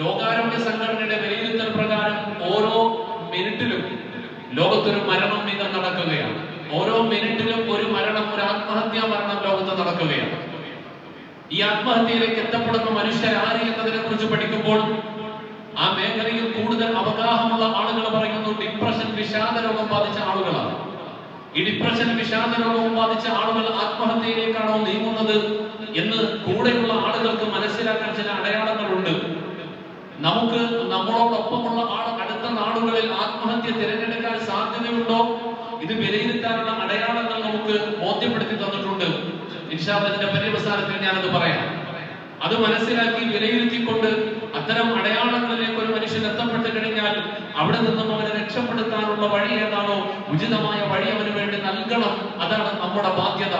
ലോകാരോഗ്യ സംഘടനയുടെ വിലയിരുത്തൽ പ്രകാരം ഓരോ മിനിറ്റിലും ലോകത്തൊരു മരണം വീതം നടക്കുകയാണ്. ഓരോ മിനിറ്റിലും ഒരു മരണം ഒരു ആത്മഹത്യാ മരണം ലോകത്ത് നടക്കുകയാണ്. ഈ ആത്മഹത്യയിലേക്ക് എത്തപ്പെടുന്ന മനുഷ്യർ ആര് എന്നതിനെ കുറിച്ച് പഠിക്കുമ്പോൾ ആ മേഖലയിൽ കൂടുതൽ അവഗാഹമുള്ള ആളുകൾ പറയുന്നു ഡിപ്രഷൻ വിഷാദ രോഗം ബാധിച്ച ആളുകളാണ്. ഈ ഡിപ്രഷൻ വിഷാദ രോഗവും ബാധിച്ച ആളുകൾ ആത്മഹത്യയിലേക്കാണോ നീങ്ങുന്നത് എന്ന് കൂടെയുള്ള ആളുകൾക്ക് മനസ്സിലാക്കാൻ ചില അടയാളങ്ങളുണ്ട് നമുക്ക് നമ്മളോടൊപ്പമുള്ള ആൾ അടുത്ത നാടുകളിൽ ആത്മഹത്യ തിരഞ്ഞെടുക്കാൻ സാധ്യതയുണ്ടോ? ഇത് വിലയിരുത്താനുള്ള അടയാളങ്ങൾ നമുക്ക് ബോധ്യപ്പെടുത്തി തന്നിട്ടുണ്ട്. ഇൻഷാദിന്റെ പര്യവസാനത്തിൽ ഞാനത് പറയാം. അത് മനസ്സിലാക്കി വിലയിരുത്തിക്കൊണ്ട് അത്തരം അടയാളങ്ങളിലേക്ക് ഒരു മനുഷ്യൻ എത്തപ്പെട്ട് കഴിഞ്ഞാൽ അവിടെ നിന്നും അവനെ രക്ഷപ്പെടുത്താനുള്ള വഴി ഏതാണോ ഉചിതമായ വഴി അവന് വേണ്ടി നൽകണം. അതാണ് നമ്മുടെ ബാധ്യത.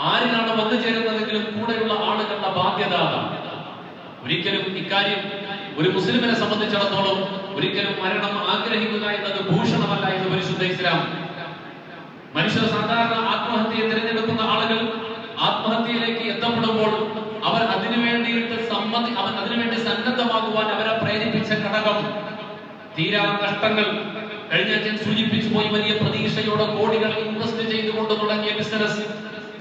ആരിനാണ് വന്നു ചേരുന്നതെങ്കിലും കൂടെയുള്ള ആളുകളുടെ ബാധ്യത അതാണ്. ഒരിക്കലും ഇക്കാര്യം ഒരു മുസ്ലിമിനെ സംബന്ധിച്ചിടത്തോളം ഒരിക്കലും മരണം ആഗ്രഹിക്കുക എന്നത് ഭൂഷണമല്ല എന്ന് പരിശുദ്ധ ഇസ്ലാം. മനുഷ്യർ സാധാരണ ആത്മഹത്യയെ തിരഞ്ഞെടുക്കുന്ന ആളുകൾ ആത്മഹത്യയിലേക്ക് എത്തപ്പെടുമ്പോൾ അവർ അതിനു വേണ്ടിയിട്ട് സമ്മതി അവൻ അതിനുവേണ്ടി സന്നദ്ധമാകുവാൻ അവരെ പ്രേരിപ്പിച്ച ഘടകം. തീരാ നഷ്ടങ്ങൾ. കഴിഞ്ഞ സൂചിപ്പിച്ചു പോയി വലിയ പ്രതീക്ഷയോടെ കോടികൾ ഇൻവെസ്റ്റ് ചെയ്തുകൊണ്ട് തുടങ്ങിയ ബിസിനസ്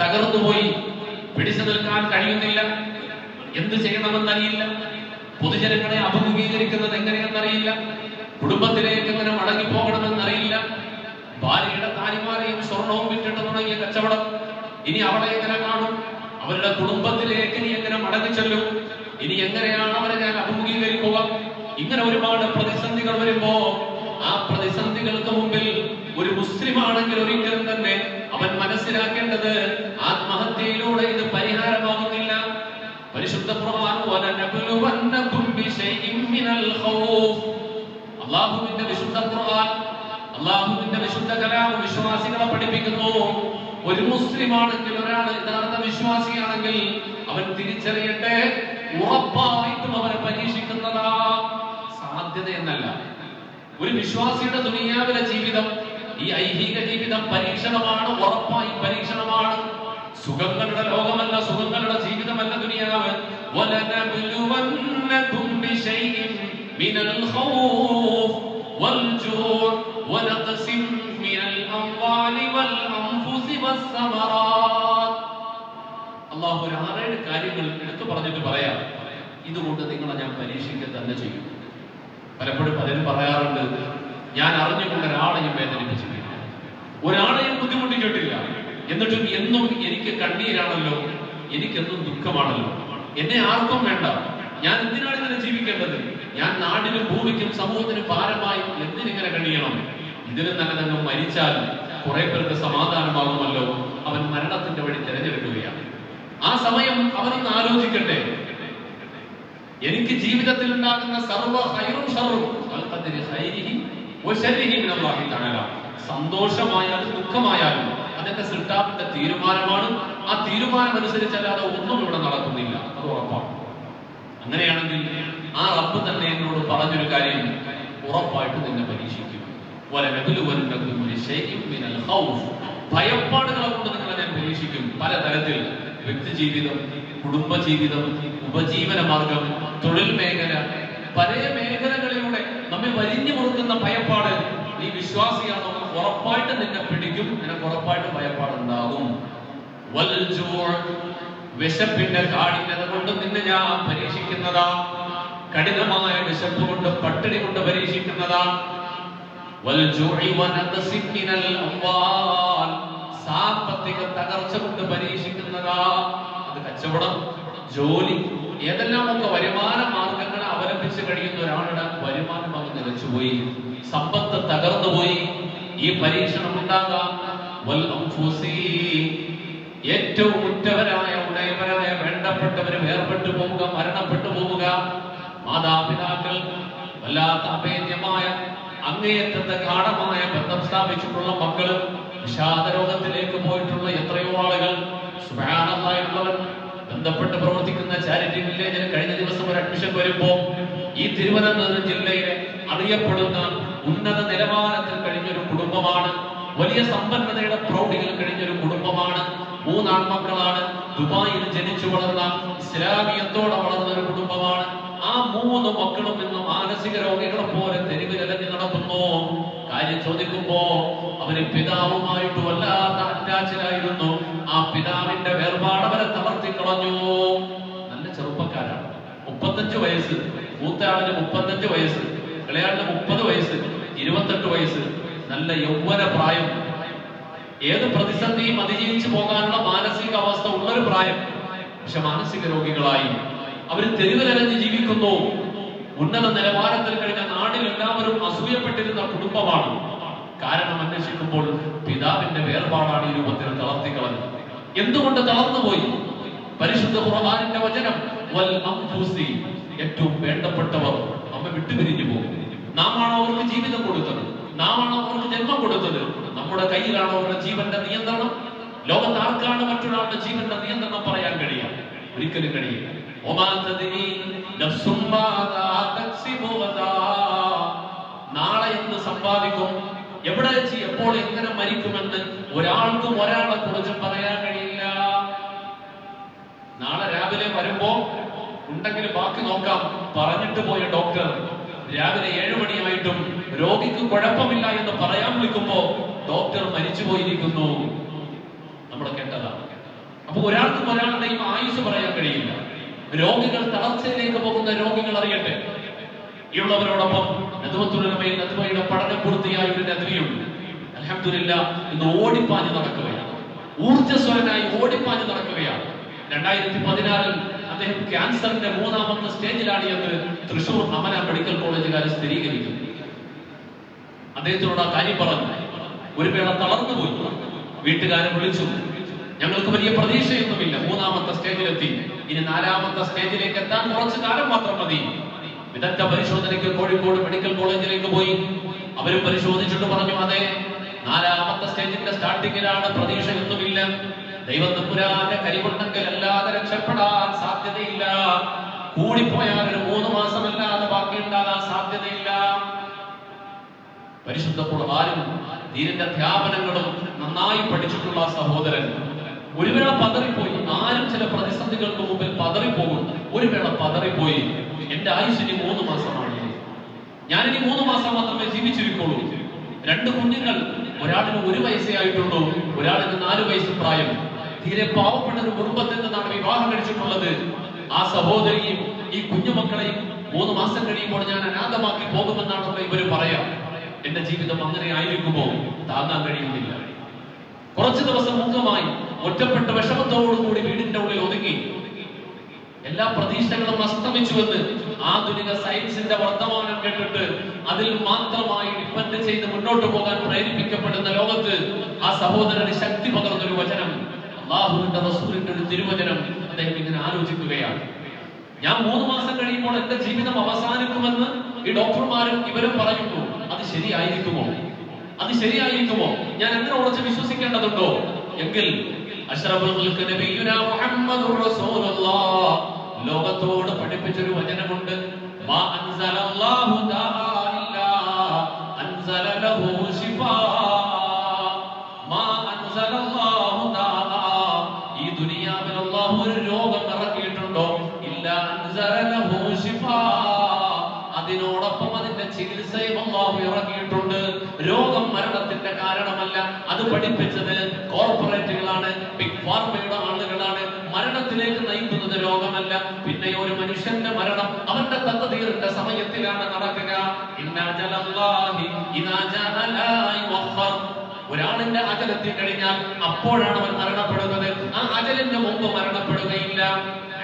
തകർന്നുപോയി. പിടിച്ചു നിൽക്കാൻ കഴിയുന്നില്ല. എന്ത് ചെയ്യണമെന്നറിയില്ല. പൊതുജനങ്ങളെ അഭിമുഖീകരിക്കുന്നത് എങ്ങനെയെന്നറിയില്ല. കുടുംബത്തിലേക്ക് എങ്ങനെ മടങ്ങി പോകണമെന്നറിയില്ല ഭാര്യയുടെ താലിമാലയും സ്വർണവും വിറ്റിട്ട് തുടങ്ങിയ കച്ചവടം ഇനി അവളെ എങ്ങനെ കാണും? അവരുടെ കുടുംബത്തിലേക്ക് ഇനി എങ്ങനെ മടങ്ങി ചെല്ലും? ഇനി എങ്ങനെയാണ് അവരെ ഞാൻ അഭിമുഖീകരിക്കുക? ഇങ്ങനെ ഒരുപാട് പ്രതിസന്ധികൾ വരുമ്പോ ആ പ്രതിസന്ധികൾക്ക് മുമ്പിൽ ഒരു മുസ്ലിം ആണെങ്കിൽ ഒരിക്കലും തന്നെ അവൻ മനസ്സിലാക്കേണ്ടത് ആത്മഹത്യയിലൂടെ ഇത് പരിഹാരമാകുന്നില്ല പരിശുദ്ധ ഖുർആൻ വലനബ്ലുവന്നകും ബിശൈഇൻ മിനൽ ഖൗഫ്. അല്ലാഹുവിന്റെ വിശുദ്ധ ഖുർആൻ അല്ലാഹുവിന്റെ വിശുദ്ധ കലാം വിശ്വാസികളെ പഠിപ്പിക്കുന്നു. ഒരു മുസ്ലിം ഒരാൾ യഥാർത്ഥ വിശ്വാസിയാണെങ്കിൽ അവൻ തിരിച്ചറിയട്ടെ ഉറപ്പായിട്ടും അവനെ പരീക്ഷിക്കുന്നതാ സാധ്യത എന്നല്ല ഒരു വിശ്വാസിയുടെ ദുനിയാവിലെ ജീവിതം ഈ ഐഹിക ജീവിതം പരീക്ഷണമാണ് ഉറപ്പായി പരീക്ഷണമാണ്. സുഖങ്ങളുടെ ലോകമല്ല സുഖങ്ങളുടെ ജീവിതമല്ല ദുനിയാവ് وَلَنَبْلُوَنَّكُمْ بِشَيْءٍ مِنَ الْخَوْفِ وَالْجُوعِ وَنَقْصٍ مِنَ الْأَمْوَالِ وَالْأَنفُسِ وَالثَّمَرَاتِ അള്ളാഹു ഒരു ആറേഴ് കാര്യങ്ങൾ എടുത്തു പറഞ്ഞിട്ട് പറയാം ഇതുകൊണ്ട് നിങ്ങളെ ഞാൻ പരീക്ഷിക്കുക തന്നെ ചെയ്യും പലപ്പോഴും പലരും പറയാറുണ്ട് ഞാൻ അറിഞ്ഞുകൊണ്ട് ഒരാളെയും വേദനിപ്പിച്ചിട്ടില്ല ഒരാളെയും ബുദ്ധിമുട്ടിച്ചിട്ടില്ല എന്നിട്ടും എന്നും എനിക്ക് കണ്ണീരാണല്ലോ. എനിക്കെന്നും ദുഃഖമാണല്ലോ. എന്നെ ആർക്കും വേണ്ട. ഞാൻ എന്തിനാണ് ഇങ്ങനെ ജീവിക്കേണ്ടത്? ഞാൻ നാടിനും ഭൂമിക്കും സമൂഹത്തിനും ഭാരമായി എന്തിനിങ്ങനെ കഴിയണം? ഇതിന് തന്നെ മരിച്ചാൽ കുറെ പേർക്ക് സമാധാനമാകുമല്ലോ. അവൻ മരണത്തിന്റെ വഴി തിരഞ്ഞെടുക്കുകയാണ്. ആ സമയം അവനൊന്ന് ആലോചിക്കട്ടെ. എനിക്ക് ജീവിതത്തിൽ ഉണ്ടാകുന്ന സർവ ഹൈറും സർവും സന്തോഷമായാലും ദുഃഖമായാലും അതെന്റെ സൃഷ്ടാവിന്റെ തീരുമാനമാണ്. ആ തീരുമാനം അനുസരിച്ചല്ലാതെ ഒന്നും ഇവിടെ നടക്കുന്നില്ല. അത് ഉറപ്പാണ്. അങ്ങനെയാണെങ്കിൽ ആ റബ്ബ് തന്നെ എന്നോട് പറഞ്ഞൊരു കാര്യം ഉറപ്പായിട്ട് നിന്നെ പരീക്ഷിക്കും. ഭയപ്പാടുകളെ കൊണ്ട് നിങ്ങളെ ഞാൻ പരീക്ഷിക്കും. പല തരത്തിൽ വ്യക്തി ജീവിതം കുടുംബ ജീവിതം ഉപജീവന മാർഗം തൊഴിൽ മേഖല പല മേഖലകളിലൂടെ നമ്മെ വരിഞ്ഞു മുറുക്കുന്ന ഭയപ്പാട് നീ വിശ്വാസിയാണോ ഉറപ്പായിട്ട് നിന്നെ പിടിക്കും. നിനക്ക് ഉറപ്പായിട്ട് ഭയപ്പാടുണ്ടാകും. വിശപ്പിന്റെ കാഠിന്യത കൊണ്ട് നിന്നെ ഞാൻ പരീക്ഷിക്കുന്നതാ. കഠിനമായ വിശപ്പ് കൊണ്ട് പട്ടിണി കൊണ്ട് പരീക്ഷിക്കുന്നതാ. സാമ്പത്തിക തകർച്ച കൊണ്ട് പരീക്ഷിക്കുന്നതാ. അത് കച്ചവടം ജോലി ഏതെല്ലാമൊക്കെ വരുമാന മാർഗങ്ങളെ അവലംബിച്ച് കഴിയുന്ന ഒരാളുടെ വരുമാനം അങ്ങ് നിലച്ചുപോയി. സമ്പത്ത് തകർന്നു പോയി. ഈ പരീക്ഷണം ഉണ്ടാകാം. ഏറ്റവും ഉറ്റവരായ ഉടയവരായ വേണ്ടപ്പെട്ടവര് വേർപെട്ടു പോവുക മരണപ്പെട്ടു പോവുക. മാതാപിതാക്കൾ വല്ലാത്ത അഭേദ്യമായ അങ്ങേയറ്റത്തെ ഗാഠമായ ബന്ധം സ്ഥാപിച്ചിട്ടുള്ള മക്കളും വിഷാദരോഗത്തിലേക്ക് പോയിട്ടുള്ള എത്രയോ ആളുകൾ സുബ്ഹാനല്ലാഹുള്ളവൻ ബന്ധപ്പെട്ട് പ്രവർത്തിക്കുന്ന ചാരിറ്റി വില്ലേജിൽ കഴിഞ്ഞ ദിവസം ഒരു അഡ്മിഷൻ വരുമ്പോ ഈ തിരുവനന്തപുരം ജില്ലയിലെ അറിയപ്പെടുന്ന ഉന്നത നിലവാരത്തിൽ കഴിഞ്ഞൊരു കുടുംബമാണ്. വലിയ സമ്പന്നതയുടെ പ്രൗഢിയിൽ കഴിഞ്ഞൊരു കുടുംബമാണ്. മൂന്നാൺമക്കളാണ്. ദുബായിൽ ജനിച്ചു വളർന്ന ഇസ്ലാമിയത്തോടെ വളർന്ന ഒരു കുടുംബമാണ്. ആ മൂന്ന് മക്കളും ഇന്ന് മാനസിക രോഗികളെ പോലെ തെരുവിലലഞ്ഞു നടക്കുന്നു. കാര്യം ചോദിക്കുമ്പോ അവർ പിതാവുമായിട്ട് വല്ലാത്ത അറ്റാച്ചിലായിരുന്നു ആ പിതാവിന്റെ വേർപാട് മുപ്പത്തഞ്ച് വയസ്സ് മൂത്തയാളിന് മുപ്പത്തഞ്ച് വയസ്സ് ഇളയാളിന് മുപ്പത് വയസ്സ് ഇരുപത്തെട്ട് വയസ്സ് നല്ല യൗവന പ്രായം. ഏത് പ്രതിസന്ധിയും അതിജീവിച്ചു പോകാനുള്ള മാനസിക അവസ്ഥ ഉള്ളൊരു പ്രായം. പക്ഷെ മാനസിക രോഗികളായി. അവർ തെരുവിലരഞ്ഞ് ജീവിക്കുന്നു. ഉന്നത നിലവാരത്തിൽ കഴിഞ്ഞ നാടിൽ എല്ലാവരും അസൂയപ്പെട്ടിരുന്ന കുടുംബമാണ്. കാരണം അന്വേഷിക്കുമ്പോൾ പിതാവിന്റെ വേർപാടാണ് ഈ രൂപത്തിൽ തളർത്തിക്കളഞ്ഞത്. എന്തുകൊണ്ട് തളർന്നുപോയി? പരിശുദ്ധ ഖുർആനിന്റെ വചനം ഏറ്റവും വേണ്ടപ്പെട്ടവർ നമ്മെ വിട്ടുപിരിഞ്ഞു പോകും. നാമാണോ അവർക്ക് ജീവിതം കൊടുത്തത്? നാമാണോ അവർക്ക് ജന്മം കൊടുത്തത്? നമ്മുടെ കയ്യിലാണോ അവരുടെ ജീവന്റെ നിയന്ത്രണം? ലോകത്ത് ആർക്കാണ് മറ്റൊരാളുടെ ജീവന്റെ നിയന്ത്രണം പറയാൻ കഴിയുക? ഒരിക്കലും കഴിയില്ല. നാളെ എന്ത് സമ്പാദിക്കും? എവിടെ വെച്ച് എപ്പോൾ എങ്ങനെ മരിക്കുമെന്ന് ഒരാൾക്കും ഒരാളെ കുറിച്ച് പറയാൻ കഴിയില്ല. നാളെ രാവിലെ വരുമ്പോ ഉണ്ടെങ്കിൽ ബാക്കി നോക്കാം. പറഞ്ഞിട്ട് പോയ ഡോക്ടർ രാവിലെ ഏഴു മണിയായിട്ടും രോഗിക്ക് കുഴപ്പമില്ല എന്ന് പറയാൻ വിളിക്കുമ്പോ ഡോക്ടർ മരിച്ചു പോയിരിക്കുന്നു നമ്മൾ കേട്ടതാണ് അപ്പൊ ഒരാൾക്കും ഒരാളുടെയും ആയുസ് പറയാൻ കഴിയില്ല. രോഗികൾ തളർച്ചയിലേക്ക് പോകുന്ന രോഗികൾ അറിയട്ടെ. ഈ ഉള്ളവരോടൊപ്പം നദുവത്തുലമയിൽ പഠനം പൂർത്തിയായ ഒരു നദിയുണ്ട് അലഹമില്ല ഇന്ന് ഓടിപ്പാഞ്ഞ് നടക്കുകയാണ്. ഊർജസ്വരനായി ഓടിപ്പാഞ്ഞ് നടക്കുകയാണ്. രണ്ടായിരത്തി പതിനാറിൽ അദ്ദേഹം ക്യാൻസറിന്റെ മൂന്നാമത്തെ സ്റ്റേജിലാണ് എന്ന് തൃശൂർ അമല മെഡിക്കൽ കോളേജുകാർ സ്ഥിരീകരിക്കുന്നു. അദ്ദേഹത്തിനോട് ആ കാര്യം പറഞ്ഞു. ഒരു വേള തളർന്നുപോയി വീട്ടുകാരെ വിളിച്ചു. ഞങ്ങൾക്ക് വലിയ പ്രതീക്ഷയൊന്നുമില്ല. മൂന്നാമത്തെ സ്റ്റേജിലെത്തി. ഇനി നാലാമത്തെ സ്റ്റേജിലേക്ക് എത്താൻ കുറച്ച് കാലം മാത്രം മതി. വിദഗ്ധ പരിശോധനയ്ക്ക് കോഴിക്കോട് മെഡിക്കൽ കോളേജിലേക്ക് പോയി. അവരും പരിശോധിച്ചിട്ട് പറഞ്ഞു അതെ നാലാമത്തെ സ്റ്റേജിന്റെ സ്റ്റാർട്ടിങ്ങിലാണ് പ്രതീക്ഷയൊന്നുമില്ല. ദൈവം തമ്പുരാന്റെ കൈകൊണ്ടെങ്കിൽ അല്ലാതെ രക്ഷപ്പെടാൻ സാധ്യതയില്ല. കൂടിപ്പോയാൽ ഒരു മൂന്ന് മാസമല്ലാതെ ബാക്കിയുണ്ടാകാൻ സാധ്യതയില്ല. പരിശുദ്ധ കുർബാനും ദീനിന്റെ അധ്യാപനങ്ങളും നന്നായി പഠിച്ചിട്ടുള്ള സഹോദരൻ. ഒരു വേള പതറിപ്പോയി. ആരും ചില പ്രതിസന്ധികൾക്ക് മുമ്പിൽ പതറിപ്പോകും. ഒരു വേള പതറിപ്പോയി. എന്റെ ഇനി മൂന്ന് മാസമാണ്. ഞാനിനി മൂന്ന് മാസം മാത്രമേ ജീവിച്ചിരിക്കുള്ളൂ. രണ്ട് കുഞ്ഞുങ്ങൾ. ഒരാളിന് ഒരു വയസ്സേ ആയിട്ടുള്ളൂ. ഒരാളിന് നാല് വയസ്സ് പ്രായം. തീരെ പാവപ്പെട്ട ഒരു കുടുംബത്തിൽ നിന്നാണ് വിവാഹം കഴിച്ചിട്ടുള്ളത്. ആ സഹോദരിയും ഈ കുഞ്ഞുമക്കളെയും മൂന്ന് മാസം കഴിയുമ്പോൾ ഞാൻ അനാഥമാക്കി പോകുമെന്നാണല്ലോ ഇവർ പറയാം. എന്റെ ജീവിതം അങ്ങനെ ആയിരിക്കുമോ? താങ്ങാൻ കഴിയുന്നില്ല. കുറച്ചു ദിവസം മുഖമായി ഒറ്റപ്പെട്ട വിഷമത്തോടുകൂടി വീടിന്റെ ഉള്ളിൽ ഒതുങ്ങി. എല്ലാ പ്രതീക്ഷകളും അസ്തമിച്ചുവെന്ന് ആധുനിക സയൻസിന്റെ വർത്തമാനം കേട്ടിട്ട് അതിൽ മാത്രമായി ഡിപ്പെൻഡ് ചെയ്ത് മുന്നോട്ട് പോകാൻ പ്രേരിപ്പിക്കപ്പെടുന്ന ലോകത്ത് ആ സഹോദരന് ശക്തി പകർന്നൊരു വചനം. അള്ളാഹുവിന്റെ റസൂലിന്റെ ഒരു തിരുവചനം അദ്ദേഹം ഇങ്ങനെ ആലോചിക്കുകയാണ്. ഞാൻ മൂന്ന് മാസം കഴിയുമ്പോൾ എന്റെ ജീവിതം അവസാനിക്കുമെന്ന് ഈ ഡോക്ടർമാരും ഇവരും പറയുന്നു. അത് ശരിയായിരിക്കുമോ? അത് ശരിയായിരിക്കുമോ? ഞാൻ എങ്ങനെ ഉറച്ച് വിശ്വസിക്കേണ്ടതുണ്ടോ? എങ്കിൽ ലോകത്തോട് പഠിപ്പിച്ചൊരു വചനമുണ്ട്. മാ അൻസലല്ലാഹു തത്തതീറിന്റെ സമയത്തിലാണ് നടക്കുക. ഒരാളിന്റെ അകലെത്തി കഴിഞ്ഞാൽ അപ്പോഴാണ് അവൻ മരണപ്പെടുന്നത് ആ അകലിന്റെ മുമ്പ് മരണപ്പെടുകയില്ല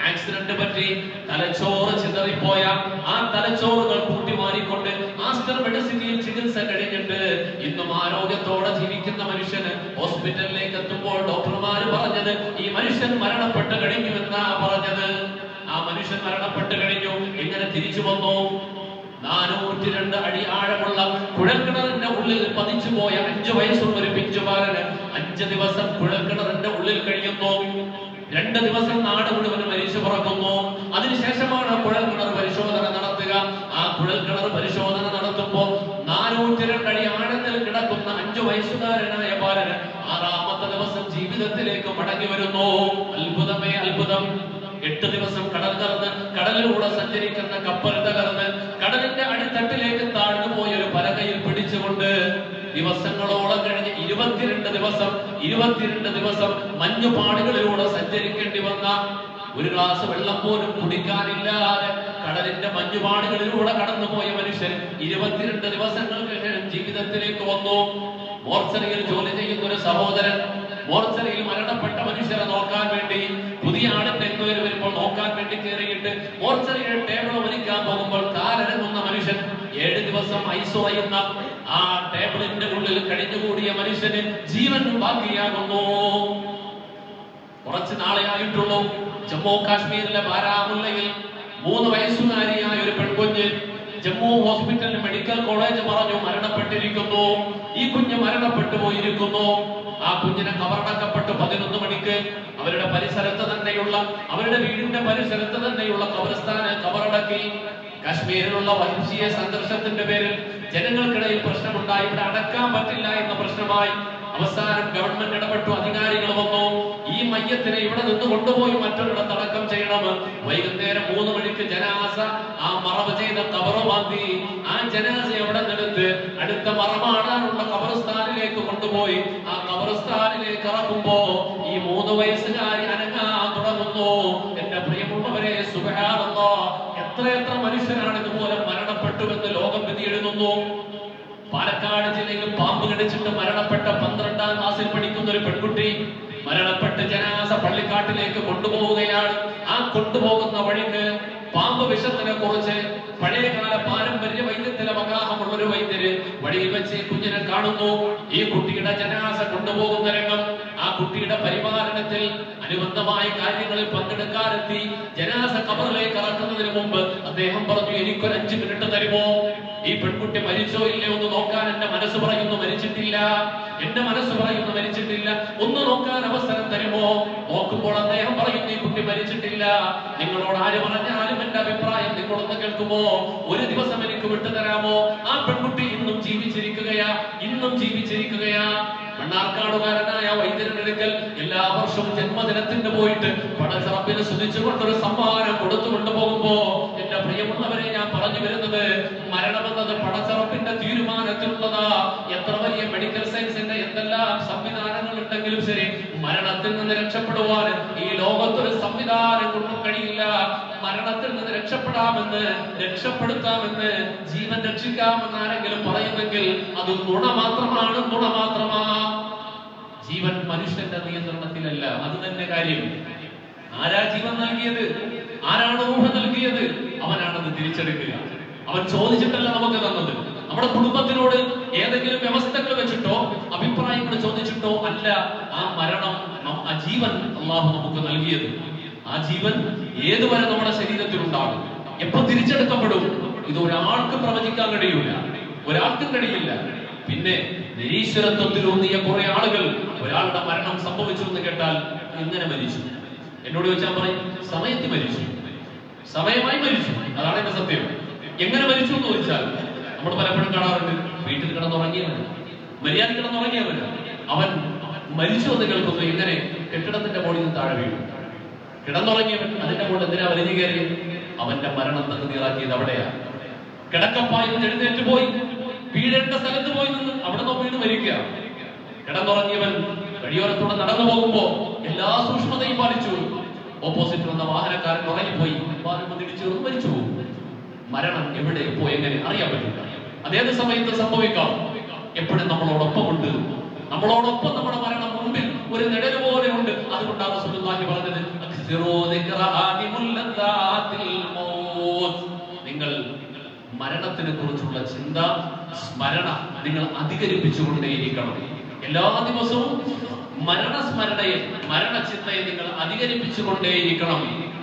ആക്സിഡന്റ് പറ്റി തലച്ചോറ് ചിതറിപ്പോയ ആ തലച്ചോറുകൾ കൂട്ടി മാറിക്കൊണ്ട് മാസ്റ്റർ മെഡിസിനിൽ ചികിത്സ കഴിഞ്ഞിട്ട് ഇന്നും ആരോഗ്യത്തോടെ ജീവിക്കുന്ന മനുഷ്യന് ഹോസ്പിറ്റലിലേക്ക് എത്തുമ്പോൾ ഡോക്ടർമാർ പറഞ്ഞത് ഈ മനുഷ്യൻ മരണപ്പെട്ട് കഴിഞ്ഞു എന്നാ പറഞ്ഞത് ആ മനുഷ്യൻ മരണപ്പെട്ടു കഴിഞ്ഞു. എങ്ങനെ തിരിച്ചു വന്നു. നാനൂറ്റി രണ്ട് അടി ആഴമുള്ള കുഴൽക്കിണറിന്റെ ഉള്ളിൽ പതിച്ചു പോയ അഞ്ചു വയസ്സുള്ള ഒരു പിഞ്ചുബാലന് അഞ്ച് ദിവസം കുഴൽക്കിണറിന്റെ ഉള്ളിൽ കഴിയുന്നു. രണ്ട് ദിവസം നാട് മുഴുവൻ മരിച്ചു പറക്കുന്നു. അതിനുശേഷമാണ് കുഴൽക്കിണർ പരിശോധന നടത്തുക. ആ കുഴൽക്കിണർ പരിശോധന നടത്തുമ്പോൾ നാനൂറ്റി രണ്ടടി ആഴത്തിൽ കിടക്കുന്ന അഞ്ചു വയസ്സുകാരനായ ബാലന് ആറാമത്തെ ദിവസം ജീവിതത്തിലേക്ക് മടങ്ങി വരുന്നു. അത്ഭുതമേ അത്ഭുതം. എട്ട് ദിവസം കടൽ കറന്ന് കടലിലൂടെ സഞ്ചരിക്കുന്ന കപ്പൽ തകർന്ന് കടലിന്റെ അടിത്തട്ടിലേക്ക് താഴ്ന്നു പോയ ഒരു പലകയിൽ പിടിച്ചുകൊണ്ട് ദിവസങ്ങളോളം കഴിഞ്ഞ് ഇരുപത്തിരണ്ട് ദിവസം ഇരുപത്തിരണ്ട് ദിവസം മഞ്ഞുപാടുകളിലൂടെ സഞ്ചരിക്കേണ്ടി വന്ന ഒരു ഗ്ലാസ് വെള്ളം പോലും കുടിക്കാനില്ലാതെ കടലിന്റെ മഞ്ഞുപാടുകളിലൂടെ കടന്നുപോയ മനുഷ്യൻ ഇരുപത്തിരണ്ട് ദിവസങ്ങൾക്ക് ശേഷം ജീവിതത്തിലേക്ക് വന്നു. മോർച്ചറിയിൽ ജോലി ചെയ്യുന്ന ഒരു സഹോദരൻ മോർച്ചറിയിൽ മരണപ്പെട്ട മനുഷ്യരെ നോക്കാൻ വേണ്ടി പുതിയ ആളിന്റെ എന്നുവരെ വരുമ്പോൾ നോക്കാൻ വേണ്ടി കയറിയിട്ട് മോർച്ചറിയുടെ ടേബിൾ വലിക്കാൻ പോകുമ്പോൾ കാലനങ്ങുന്ന മനുഷ്യൻ ഏഴ് ദിവസം ഐസോയുന്ന ആ ടേബിളിന്റെ ഉള്ളിൽ കഴിഞ്ഞുകൂടിയ മനുഷ്യന് ജീവൻ ബാക്കിയാകുന്നു കുറച്ച് നാളെ ആയിട്ടുള്ളൂ. ജമ്മു കാശ്മീരിലെ ബാരാമുല്ലയിൽ മൂന്ന് വയസ്സുകാരിയായ ഒരു പെൺകുഞ്ഞ് ജമ്മു ഹോസ്പിറ്റലിൽ മെഡിക്കൽ കോളേജ് പറഞ്ഞു മരണപ്പെട്ടിരിക്കുന്നു. ഈ കുഞ്ഞ് മരണപ്പെട്ടു പോയിരിക്കുന്നു. ആ കുഞ്ഞിനെ കബറടക്കപ്പെട്ട് പതിനൊന്ന് മണിക്ക്. അവരുടെ പരിസരത്ത് തന്നെയുള്ള അവരുടെ വീടിന്റെ പരിസരത്ത് തന്നെയുള്ള കബർസ്ഥാന് കബറടക്കി. കാശ്മീരിലുള്ള വംശീയ സംഘർഷത്തിന്റെ പേരിൽ ജനങ്ങൾക്കിടയിൽ പ്രശ്നമുണ്ടായി. ഇവിടെ അടക്കാൻ പറ്റില്ല എന്ന പ്രശ്നമായി. അവസാനം ഗവൺമെന്റ് ഇടപെട്ടു അധികാരികൾ വന്നു. ഈ മയ്യത്തിനെ ഇവിടെ നിന്ന് കൊണ്ടുപോയി മറ്റൊരിടത്ത് അടക്കം ചെയ്യണം. വൈകുന്നേരം മൂന്ന് മണിക്ക് ജനാസ ആ മറവ് ചെയ്ത കബറ് മാന്തി ആ ജനാസ എവിടെ നിന്നെടുത്ത് അടുത്ത മറമാടാനുള്ള കബറസ്ഥാനിലേക്ക് കൊണ്ടുപോയി. ആ കബറസ്ഥാനിലേക്ക് ഇറക്കുമ്പോ ഈ മൂന്ന് വയസ്സുകാരി അനങ്ങാൻ തുടങ്ങുന്നു. എന്റെ പ്രിയമുള്ളവരെ സുഖാണെന്നോ എത്ര എത്ര മനുഷ്യരാണ് ഇതുപോലെ മരണപ്പെട്ടുവെന്ന് ലോകം വിധി എഴുതുന്നു പാലക്കാട് ജില്ലയിൽ പാമ്പ് കടിച്ചിട്ട് മരണപ്പെട്ട പന്ത്രണ്ടാം ക്ലാസ്സിൽ പഠിക്കുന്ന ഒരു പെൺകുട്ടി മരണപ്പെട്ട ജനാസ പള്ളിക്കാട്ടിലേക്ക് കൊണ്ടുപോവുകയാണ്. ആ കൊണ്ടുപോകുന്ന വഴിക്ക് പാമ്പ് വിഷത്തിനെ കുറിച്ച് പഴയകാല പാരമ്പര്യ വൈദ്യത്തിലെ അവഗാഹമുള്ള ഒരു വൈദ്യര് വഴിയിൽ വെച്ച് കുഞ്ഞിനെ കാണുന്നു. ഈ കുട്ടിയുടെ ജനാസ കൊണ്ടുപോകുന്ന രംഗം ആ കുട്ടിയുടെ പരിപാലനത്തിൽ അനുബന്ധമായ കാര്യങ്ങളിൽ പങ്കെടുക്കാനെത്തി ജനാസ കബറിലേക്ക് ഇറക്കുന്നതിന് മുമ്പ് അദ്ദേഹം പറഞ്ഞു എനിക്കൊരു അഞ്ചു മിനിറ്റ് തരുമോ? ഈ പെൺകുട്ടി മരിച്ചോ ഇല്ലയോ ഒന്ന് നോക്കാൻ എന്റെ മനസ്സ് പറയുന്നു മരിച്ചിട്ടില്ല. എന്റെ മനസ്സ് പറയുന്നു മരിച്ചിട്ടില്ല. ഒന്ന് നോക്കാൻ അവസരം തരുമോ? നോക്കുമ്പോൾ അദ്ദേഹം പറയുന്നു ഈ കുട്ടി മരിച്ചിട്ടില്ല. നിങ്ങളോട് ആര് പറഞ്ഞാലും എന്റെ അഭിപ്രായം നിങ്ങളൊന്ന് കേൾക്കുമോ? ഒരു ദിവസം എനിക്ക് വിട്ടുതരാമോ? ആ പെൺകുട്ടി ഇന്നും ജീവിച്ചിരിക്കുകയാ ഇന്നും ജീവിച്ചിരിക്കുകയാ. മണ്ണാർക്കാടുകാരനായ വൈദ്യരടുക്കൽ എല്ലാ വർഷവും ജന്മദിനത്തിന് പോയിട്ട് പടച്ചറപ്പിനെ സ്തുതിച്ചുകൊണ്ടൊരു സമ്മാനം കൊടുത്തു കൊണ്ടുപോകുമ്പോ എന്റെ പ്രിയമുള്ളവരെ ഞാൻ പറഞ്ഞു വരുന്നത് മരണമെന്നത് പടച്ചറപ്പിന്റെ തീരുമാനത്തിലുള്ളതാ. എത്ര വലിയ മെഡിക്കൽ സയൻസിന്റെ എന്തെല്ലാം സംവിധാനങ്ങൾ ഉണ്ടെങ്കിലും ശരി മരണത്തിൽ നിന്ന് രക്ഷപ്പെടുവാൻ ഈ ലോകത്തൊരു സംവിധാനം കൊണ്ടും കഴിയില്ല. മരണത്തിൽ രക്ഷപ്പെടാമെന്ന് രക്ഷപ്പെടുത്താമെന്ന് ജീവൻ രക്ഷിക്കാമെന്ന് ആരെങ്കിലും പറയുന്നെങ്കിൽ അത് നുണ മാത്രമാണ് നുണ മാത്രമാ. ജീവൻ മനുഷ്യന്റെ നിയന്ത്രണത്തിലല്ല. അത് തന്നെ കാര്യം. ആരാ ജീവൻ നൽകിയത്? ആരാണ് ഊഹ നൽകിയത്? അവനാണത് തിരിച്ചെടുക്കുക അവൻ ചോദിച്ചിട്ടല്ല നമുക്ക് തന്നത്. നമ്മുടെ കുടുംബത്തിനോട് ഏതെങ്കിലും വ്യവസ്ഥകൾ വെച്ചിട്ടോ അഭിപ്രായങ്ങൾ ചോദിച്ചിട്ടോ അല്ല ആ മരണം ആ ജീവൻ അള്ളാഹു നമുക്ക് നൽകിയത്. ആ ജീവൻ ഏതുവരെ നമ്മുടെ ശരീരത്തിൽ ഉണ്ടാകും എപ്പോ തിരിച്ചെടുക്കപ്പെടും? ഇത് ഒരാൾക്ക് പ്രവചിക്കാൻ കഴിയൂല. ഒരാൾക്കും കഴിയില്ല. പിന്നെ നിരീശ്വരത്വത്തിലൂന്നിയ കുറെ ആളുകൾ ഒരാളുടെ മരണം സംഭവിച്ചു എന്ന് കേട്ടാൽ ഇങ്ങനെ മരിച്ചു? എന്നോട് ചോദിച്ചാൽ പറയും സമയത്ത് മരിച്ചു. സമയമായി മരിച്ചു. അതാണ് എന്റെ സത്യം. എങ്ങനെ മരിച്ചു എന്ന് ചോദിച്ചാൽ നമ്മൾ പലപ്പോഴും കാണാറുണ്ട് വീട്ടിൽ കിടന്നുറങ്ങിയവൻ മര്യാദ കിടന്നുറങ്ങിയവൻ അവൻ മരിച്ചു എന്ന് കേൾക്കുന്നു ഇങ്ങനെ കെട്ടിടത്തിന്റെ മുകളിൽ നിന്ന് താഴെ വീണു കിടന്നുറങ്ങിയവൻ അതിന്റെ കൂടെ എന്തിനാ വലിഞ്ഞു കയറി? അവന്റെ മരണം തകുതിയാക്കിയത് അവിടെയാ. കിടക്കപ്പായി എഴുന്നേറ്റ് പോയി. വീഴേണ്ട സ്ഥലത്ത് പോയി നിന്ന് അവിടെ നിന്ന് വീണ് മരിക്കുക. കിടന്നുറങ്ങിയവൻ വഴിയോരത്തൂടെ നടന്നു പോകുമ്പോ എല്ലാ സൂക്ഷ്മതയും പാലിച്ചു. ഓപ്പോസിറ്റ് വന്ന വാഹനക്കാരൻ ഉറങ്ങിപ്പോയി വാഹനം തിരിച്ചു മരിച്ചു. പോകും മരണം എവിടെ എപ്പോ എങ്ങനെ അറിയാൻ പറ്റില്ല. അതേത് സമയത്ത് സംഭവിക്കാം? എപ്പോഴും നമ്മളോടൊപ്പമുണ്ട് നമ്മളോടൊപ്പം നമ്മുടെ മരണം മുമ്പിൽ ഒരു നിഴൽ പോലെ ഉണ്ട്. അതുകൊണ്ടാണ് സുഖമാക്കി പറഞ്ഞത് നിങ്ങൾ മരണത്തിനെ കുറിച്ചുള്ള ചിന്ത സ്മരണ നിങ്ങൾ അധികരിപ്പിച്ചുകൊണ്ടേയിരിക്കണം. എല്ലാ ദിവസവും മരണസ്മരണയെ മരണചിന്തയെ നിങ്ങൾ അധികരിപ്പിച്ചുകൊണ്ടേയിരിക്കണം.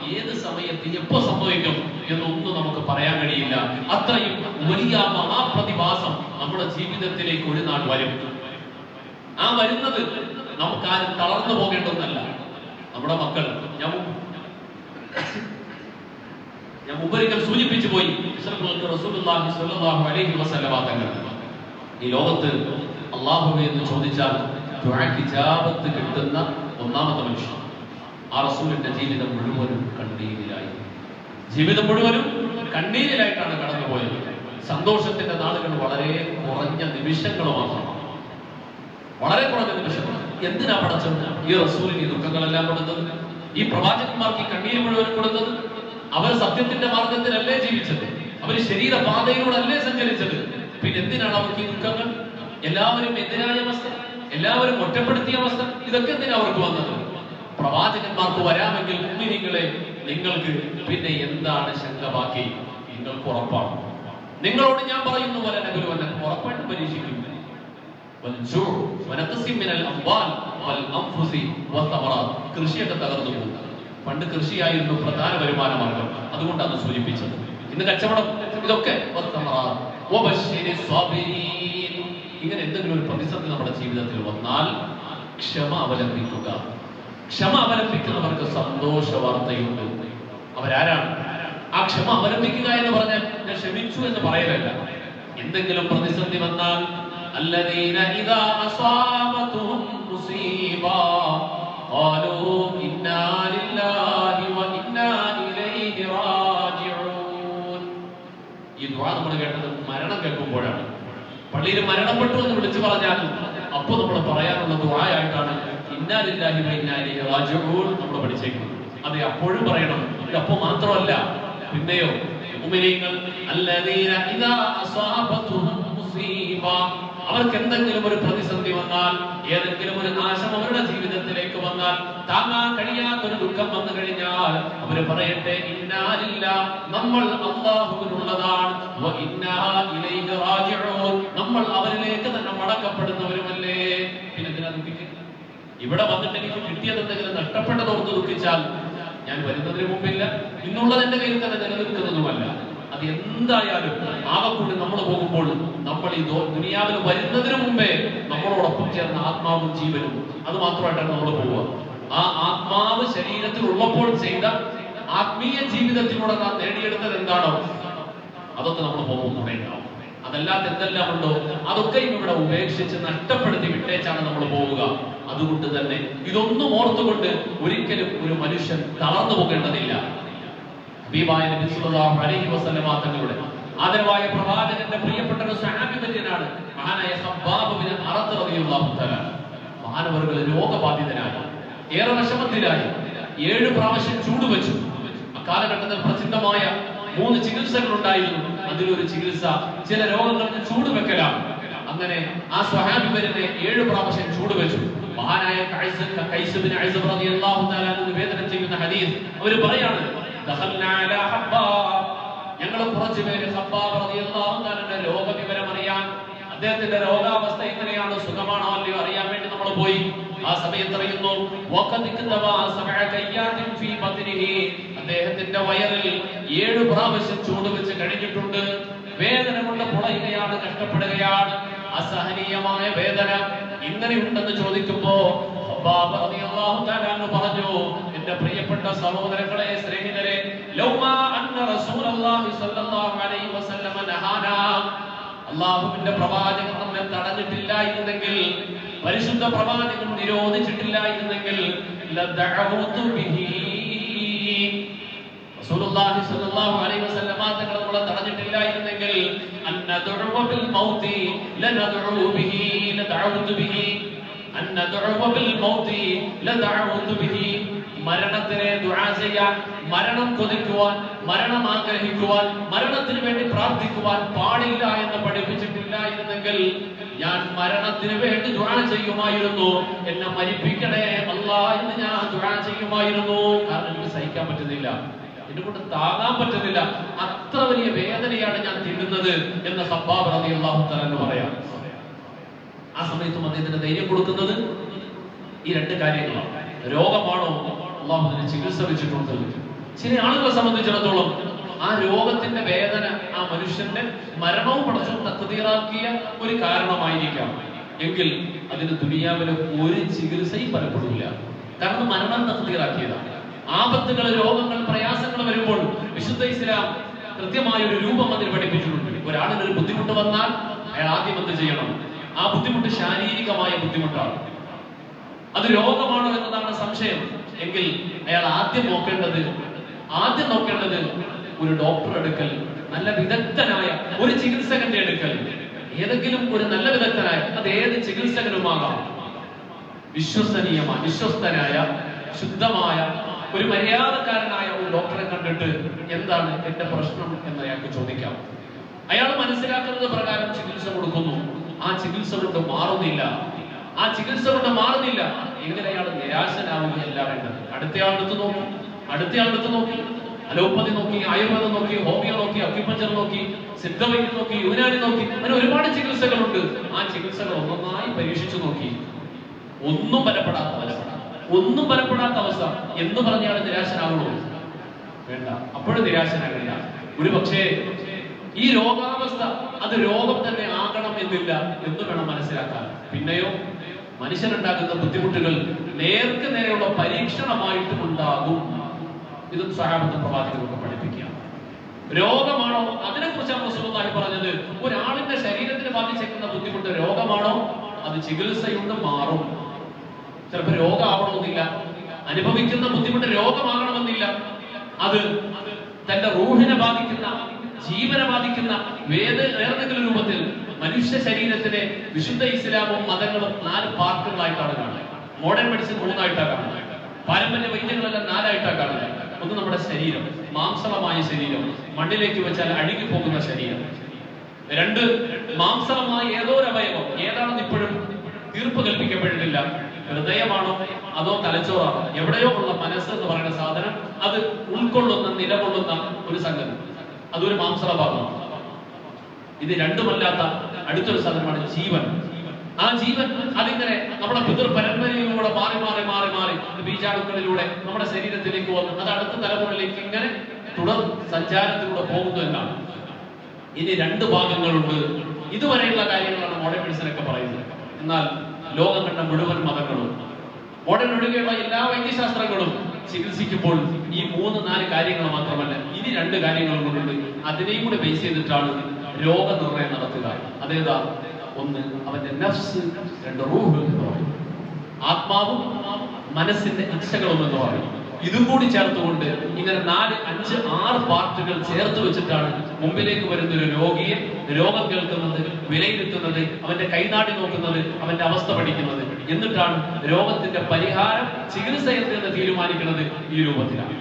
ഏത് സമയത്ത് എപ്പോ സംഭവിക്കും എന്നൊന്നും നമുക്ക് പറയാൻ കഴിയില്ല. അത്രയും വലിയ മഹാപ്രതിഭാസം നമ്മുടെ ജീവിതത്തിലേക്ക് ഒരു നാൾ വരും. ആ വരുന്നത് നമുക്ക് ആരും തളർന്നു പോകേണ്ടതല്ല നമ്മുടെ മക്കൾ. ഞാൻ ഞാൻ മുമ്പൊരിക്കൽ സൂചിപ്പിച്ചു പോയി. ഈ ലോകത്ത് അള്ളാഹു എന്ന് ചോദിച്ചാൽ ഇജാബത്ത് കിട്ടുന്ന ഒന്നാമത്തെ മനുഷ്യൻ. ആ റസൂലിന്റെ ജീവിതം മുഴുവനും കണ്ണീരിലായി. ജീവിതം മുഴുവനും കണ്ണീരിലായിട്ടാണ് കടന്നുപോയത്. സന്തോഷത്തിന്റെ നാളുകൾ വളരെ കുറഞ്ഞ നിമിഷങ്ങൾ മാത്രമാണ് വളരെ കുറഞ്ഞ നിമിഷം എന്തിനാ പടച്ചത് ഈ റസൂലിന് ഈ ദുഃഖങ്ങളെല്ലാം കൊടുത്തത്? ഈ പ്രവാചകന്മാർക്ക് ഈ കണ്ണീര് മുഴുവൻ കൊടുത്തത്? അവർ സത്യത്തിന്റെ മാർഗത്തിലല്ലേ ജീവിച്ചത്? അവർ ശരീരപാതയിലൂടെയല്ലേ സഞ്ചരിച്ചത്? പിന്നെ എന്തിനാണ് അവർക്ക് ഈ ദുഃഖങ്ങൾ? എല്ലാവരും എതിരായ അവസ്ഥ എല്ലാവരും ഒറ്റപ്പെടുത്തിയ അവസ്ഥ ഇതൊക്കെ എന്തിനാ അവർക്ക് വന്നത്? പ്രവാചകന്മാർക്ക് വരാമെങ്കിൽ മുമ്പിനിങ്ങളെ നിങ്ങൾക്ക് പിന്നെ എന്താണ് ശങ്ക ബാക്കി നിങ്ങൾക്ക് ഉറപ്പാണ്. നിങ്ങളോട് ഞാൻ പറയുന്നു പോലെ ഉറപ്പായിട്ട് പരീക്ഷിക്കുന്നു പരീക്ഷിക്കും. والجوع ونقص من الأموال والأنفس والثمرات കൃഷിയൊക്കെ തകർന്നു പോകും പണ്ട് കൃഷിയായിരുന്നു പ്രധാന വരുമാന മാർഗം അതുകൊണ്ടാണ് സൂചിപ്പിച്ചത് ഇന്ന് കച്ചവടം ഇതൊക്കെ والثمرات وبشر الصابرين. ഇങ്ങനെ എന്തെങ്കിലും ഒരു പ്രതിസന്ധി നമ്മുടെ ജീവിതത്തിൽ വന്നാൽ ക്ഷമ അവലംബിക്കുക ക്ഷമ അവലംബിക്കുന്നവർക്ക് സന്തോഷ വാർത്തയുണ്ട് അവരാരാണ് ആ ക്ഷമ അവലംബിക്കുക എന്ന് പറഞ്ഞാൽ ഞാൻ ക്ഷമിച്ചു എന്ന് പറയലല്ല എന്തെങ്കിലും പ്രതിസന്ധി വന്നാൽ الذين إذا أصابتهم مصيبة قالوا إنا لله وإنا إليه راجعون ഈ ദുആ നമ്മൾ കേട്ടത് മരണം കേൾക്കുമ്പോഴാണ് പള്ളിയിൽ മരണപ്പെട്ടു എന്ന് വിളിച്ചു പറഞ്ഞാൽ അപ്പോൾ നമ്മൾ പറയാനുള്ള ദുആയായിട്ടാണ് ഇന്നാലില്ലാഹി വ ഇന്നാ ഇലൈഹി റാജിഊൻ നമ്മൾ പഠിച്ചേക്കുന്നത് അതെ അപ്പോഴും പറയണം ഇത് അപ്പോൾ മാത്രമല്ല പിന്നെയോ മുഅ്മിനീങ്ങൾ അല്ലദീന ഇദാ അസാബത്തുഹും മുസീബ അവർക്ക് എന്തെങ്കിലും ഒരു പ്രതിസന്ധി വന്നാൽ ഏതെങ്കിലും ഒരു നാശം അവരുടെ ജീവിതത്തിലേക്ക് വന്നാൽ താങ്ങാൻ കഴിയാത്ത ഒരു ദുഃഖം വന്നു കഴിഞ്ഞാൽ അവർ പറയട്ടെ ഇന്നാലില്ല നമ്മൾ അള്ളാഹുവിനുള്ളതാണ് നമ്മൾ അവരിലേക്ക് തന്നെ മടക്കപ്പെടുന്നവരുമല്ലേ? പിന്നെ എന്തിനാ ദുഃഖിക്കുന്നത് ഇവിടെ വന്നിട്ട് എനിക്ക് കിട്ടിയത് എന്തെങ്കിലും നഷ്ടപ്പെട്ടതോർത്ത് ദുഃഖിച്ചാൽ ഞാൻ വരുന്നതിന് മുമ്പില്ല. ഇന്നുള്ളത് എന്റെ കയ്യിൽ തന്നെ നിലനിൽക്കുന്നതുമല്ല. അത് എന്തായാലും ആകെക്കൂടി നമ്മൾ പോകുമ്പോൾ നമ്മൾ ഈ ദുനിയാവിൽ വരുന്നതിന് മുമ്പേ നമ്മളോടൊപ്പം ചേർന്ന ആത്മാവും ജീവനും അത് മാത്രമായിട്ടാണ് നമ്മൾ പോവുക. ആ ആത്മാവ് ശരീരത്തിൽ ഉള്ളപ്പോൾ ചെയ്ത ആത്മീയ ജീവിതത്തിലൂടെ നാം നേടിയെടുത്തത് എന്താണോ അതൊക്കെ നമ്മൾ കൂടെ ഉണ്ടാവും അതല്ലാത്ത എന്തെല്ലാം ഉണ്ടോ അതൊക്കെ ഇവിടെ ഉപേക്ഷിച്ച് നഷ്ടപ്പെടുത്തി വിട്ടേച്ചാണ് നമ്മൾ പോവുക. അതുകൊണ്ട് തന്നെ ഇതൊന്നും ഓർത്തുകൊണ്ട് ഒരിക്കലും ഒരു മനുഷ്യൻ തളർന്നു പോകേണ്ടതില്ല. അലൈഹി വസല്ലമ തങ്ങളുടെ ആദരവായ പ്രവാചകന്റെ പ്രിയപ്പെട്ട ഒരു സഹാബിതനാണ് മഹാനായ ഖബ്ബാബ് ബിൻ അറത്ത് റളിയല്ലാഹു തആല. മഹാനവർകൾ രോഗബാധിതനായി ഏറെ വിഷമത്തിലായി ഏഴ് പ്രാവശ്യം ചൂടുവെച്ചു. അക്കാലഘട്ടത്തിൽ പ്രസിദ്ധമായ മൂന്ന് ചികിത്സകൾ ഉണ്ടായിരുന്നു അതിലൊരു ചികിത്സ ചില രോഗങ്ങൾക്ക് ചൂടുവെക്കലാണ്. അങ്ങനെ ആ സ്വഹാബിവരനെ ഏഴ് പ്രാവശ്യം ചൂടുവെച്ചു. മഹാനായ നിവേദനം ചെയ്യുന്ന ഹദീസ് അവർ പറയാണ് ഞങ്ങൾ കുറച്ചു പേര് രോഗവിവരം അറിയാൻ അദ്ദേഹത്തിന്റെ രോഗാവസ്ഥ എങ്ങനെയാണ് സുഖമാണോ അല്ലയോ അറിയാൻ വേണ്ടി നമ്മൾ പോയി. ആ സമയത്ത് അറിയുന്നു അദ്ദേഹത്തിന്റെ വയറിൽ ഏഴ് പ്രാവശ്യം ചൂട് വെച്ച് കഴിഞ്ഞിട്ടുണ്ട്. വേദന കൊണ്ട് പുളയുകയാണ് കഷ്ടപ്പെടുകയാണ്. അസഹനീയമായ വേദന. ഇങ്ങനെയുണ്ടെന്ന് ചോദിക്കുമ്പോ പറഞ്ഞു എന്റെ പ്രിയപ്പെട്ട സഹോദരങ്ങളെ സ്നേഹിതരെ അന്ന അള്ളാഹുവിന്റെ പ്രവാചകൻ നമ്മെ തടഞ്ഞിട്ടില്ലായിരുന്നെങ്കിൽ പരിശുദ്ധ പ്രവാചകൻ തങ്ങൾ നമ്മളെ തടഞ്ഞിട്ടില്ലായിരുന്നെങ്കിൽ അന്നദഉവ ബിൽ മരണത്തിനെ ദുആ ചെയ്യാൻ മരണം കൊതിക്കുവാൻ മരണം ആഗ്രഹിക്കുവാൻ മരണത്തിന് വേണ്ടി പ്രാർത്ഥിക്കുവാൻ പാടില്ല എന്ന് പഠിപ്പിച്ചിട്ടില്ല എന്നെങ്കിൽ ഞാൻ മരണത്തിന് വേണ്ടി ദുആ ചെയ്യുമായിരുന്നു. എന്നെ മരിപ്പിക്കണേ അല്ല എന്ന് ഞാൻ ദുആ ചെയ്യുമായിരുന്നു. കാരണം എനിക്ക് സഹിക്കാൻ പറ്റുന്നില്ല. എന്നെ കൊണ്ട് താങ്ങാൻ പറ്റുന്നില്ല. അത്ര വലിയ വേദനയാണ് ഞാൻ തിന്നുന്നത് എന്ന ഹബ്ബാബ് റളിയല്ലാഹു തആല എന്ന് പറയാം. ആ സമയത്തും അദ്ദേഹത്തിന് ധൈര്യം കൊടുക്കുന്നത് ഈ രണ്ട് കാര്യങ്ങളാണ്. രോഗമാണോ? അള്ളാഹു അതിന് ചികിത്സ വെച്ചിട്ടുണ്ട്. ചില ആളുകളെ സംബന്ധിച്ചിടത്തോളം ആ രോഗത്തിന്റെ വേദന ആ മനുഷ്യന്റെ മരണവും പടച്ചു തക്കതീറാക്കിയ ഒരു കാരണമായിരിക്കാം. എങ്കിൽ അതിന് ദുനിയാവിലെ ഒരു ചികിത്സയും പലപ്പെടില്ല കാരണം മരണം തക്കതീറാക്കിയതാണ് ആപത്തുകൾ രോഗങ്ങൾ പ്രയാസങ്ങൾ വരുമ്പോൾ വിശുദ്ധ ഇസ്ലാം കൃത്യമായ ഒരു രൂപം അതിന് പഠിപ്പിച്ചിട്ടുണ്ട്. ഒരാളിന് ഒരു ബുദ്ധിമുട്ട് വന്നാൽ അയാൾ ആദ്യം എന്ത് ചെയ്യണം? ആ ബുദ്ധിമുട്ട് ശാരീരികമായ ബുദ്ധിമുട്ടാണ്. അത് രോഗമാണോ എന്നതാണ് സംശയം. എങ്കിൽ അയാൾ ആദ്യം നോക്കേണ്ടത് ആദ്യം നോക്കേണ്ടത് ഒരു ഡോക്ടർ എടുക്കൽ നല്ല വിദഗ്ധനായ ഒരു ചികിത്സകന്റെ എടുക്കൽ. ഏതെങ്കിലും ഒരു നല്ല വിദഗ്ധനായ അത് ഏത് ചികിത്സകനുമാകാം? വിശ്വസനീയമായ വിശ്വസ്തനായ ശുദ്ധമായ ഒരു മര്യാദക്കാരനായ ഒരു ഡോക്ടറെ കണ്ടിട്ട് എന്താണ് എന്റെ പ്രശ്നം എന്ന് അയാൾക്ക് ചോദിക്കാം. അയാൾ മനസ്സിലാക്കുന്നത് പ്രകാരം ചികിത്സ കൊടുക്കുന്നു. ആ ചികിത്സ കൊണ്ട് മാറുന്നില്ല. ആ ചികിത്സ കൊണ്ട് മാറുന്നില്ല. എങ്ങനെ അയാൾ നിരാശനാവുകയല്ല വേണ്ടത് അടുത്തയാളെടുത്ത് നോക്കി. അടുത്തയാളെടുത്ത് നോക്കി. അലോപ്പതി നോക്കി ആയുർവേദം നോക്കി ഹോമിയോ നോക്കി അക്യുപഞ്ചർ നോക്കി സിദ്ധവൈദ്യം നോക്കി യുവനാനി നോക്കി. അങ്ങനെ ഒരുപാട് ചികിത്സകളുണ്ട്. ആ ചികിത്സകൾ ഒന്നൊന്നായി പരീക്ഷിച്ചു നോക്കി. ഒന്നും ബലപ്പെടാത്ത അവസ്ഥ ഒന്നും ബലപ്പെടാത്ത അവസ്ഥ. എന്ന് പറഞ്ഞാൽ നിരാശനാകുള്ളൂ വേണ്ട. അപ്പോഴും നിരാശനാകില്ല. ഒരു പക്ഷേ ഈ രോഗാവസ്ഥ അത് രോഗം തന്നെ ആകണം എന്നില്ല എന്ന് വേണം മനസ്സിലാക്കാൻ. പിന്നെയോ മനുഷ്യനുണ്ടാകുന്ന ബുദ്ധിമുട്ടുകൾ നേർക്ക് നേരെയുള്ള പരീക്ഷണമായിട്ടും ഉണ്ടാകും. ഇതും സഹാബത്ത് പ്രവാചകർക്ക് പഠിപ്പിക്കുക രോഗമാണോ? അതിനെ കുറിച്ചാണ് റസൂലുള്ളാഹി പറഞ്ഞത്. ഒരാളിന്റെ ശരീരത്തിന് ബാധിച്ചേക്കുന്ന ബുദ്ധിമുട്ട് രോഗമാണോ? അത് ചികിത്സയുണ്ട് മാറും. ചിലപ്പോൾ രോഗമാവണമെന്നില്ല. അനുഭവിക്കുന്ന ബുദ്ധിമുട്ട് രോഗമാകണമെന്നില്ല. അത് തന്റെ റൂഹിനെ ബാധിക്കുന്ന ജീവനെ ബാധിക്കുന്ന വേദ ഏതെങ്കിലും രൂപത്തിൽ മനുഷ്യ ശരീരത്തിനെ വിശുദ്ധ ഇസ്ലാമും മതങ്ങളും നാല് പാർട്ടുകളായിട്ടാണ് കാണുന്നത്. മോഡേൺ മെഡിസിൻ മൂന്നായിട്ടാണ് കാണുന്നത്. പാരമ്പര്യ വൈദ്യങ്ങളെല്ലാം നാലായിട്ടാണ് കാണുന്നത്. ഒന്ന് നമ്മുടെ ശരീരം മാംസളമായ ശരീരം മണ്ണിലേക്ക് വെച്ചാൽ അഴുകി പോകുന്ന ശരീരം. രണ്ട് മാംസളമായ ഏതോ ഒരു ഏതാണെന്ന് ഇപ്പോഴും തീർപ്പ് കൽപ്പിക്കപ്പെട്ടിട്ടില്ല. ഹൃദയമാണോ അതോ തലച്ചോറാണോ? എവിടെയോ ഉള്ള മനസ്സ് എന്ന് പറയുന്ന സാധനം അത് ഉൾക്കൊള്ളുന്ന നിലകൊള്ളുന്ന ഒരു സംഗതി. അതൊരു മാംസള ഭാഗമാണ്. ഇത് രണ്ടുമല്ലാത്ത അടുത്തൊരു സാധനമാണ് ജീവൻ. ആ ജീവൻ അതിങ്ങനെ നമ്മുടെ പിതൃ പരമ്പരയിലൂടെ മാറി മാറി മാറി മാറി ബീജാണുക്കളിലൂടെ നമ്മുടെ ശരീരത്തിലേക്ക് വന്ന്. അത് അടുത്ത തലമുറയിലേക്ക് ഇങ്ങനെ തുടർ സഞ്ചാരത്തിലൂടെ പോകുന്നു എന്നാണ്. ഇനി രണ്ട് ഭാഗങ്ങളുണ്ട്. ഇതുവരെയുള്ള കാര്യങ്ങളാണ് മോഡേൺ മെഡിസിൻ ഒക്കെ പറയുന്നത്. എന്നാൽ ലോകം കണ്ട മുഴുവൻ മതങ്ങളും മോഡേൺ ഒഴികെയുള്ള എല്ലാ വൈദ്യശാസ്ത്രങ്ങളും ചികിത്സിക്കുമ്പോൾ ഈ മൂന്ന് നാല് കാര്യങ്ങൾ മാത്രമല്ല ഇനി രണ്ട് കാര്യങ്ങളും കൊണ്ടുണ്ട് അതിനെയും കൂടി ബേസ് ചെയ്തിട്ടാണ് രോഗനിർണയം നടത്തുക അതേതാ ഒന്ന് അവന്റെ നഫ്സ് രണ്ട് റൂഹ് എന്ന് പറയും. ആത്മാവും മനസ്സിന്റെ ഇച്ഛകളും എന്ന് പറയും. ഇതും കൂടി ചേർത്തുകൊണ്ട് ഇങ്ങനെ നാല് അഞ്ച് ആറ് പാർട്ടുകൾ ചേർത്ത് വെച്ചിട്ടാണ് മുമ്പിലേക്ക് വരുന്ന ഒരു രോഗിയെ രോഗം കേൾക്കുന്നത് വിലയിരുത്തുന്നത് അവന്റെ കൈനാടി നോക്കുന്നത് അവന്റെ അവസ്ഥ പഠിക്കുന്നത്. എന്നിട്ടാണ് രോഗത്തിന്റെ പരിഹാരം ചികിത്സ എന്തെന്ന് തീരുമാനിക്കുന്നത് ഈ രൂപത്തിലാണ്.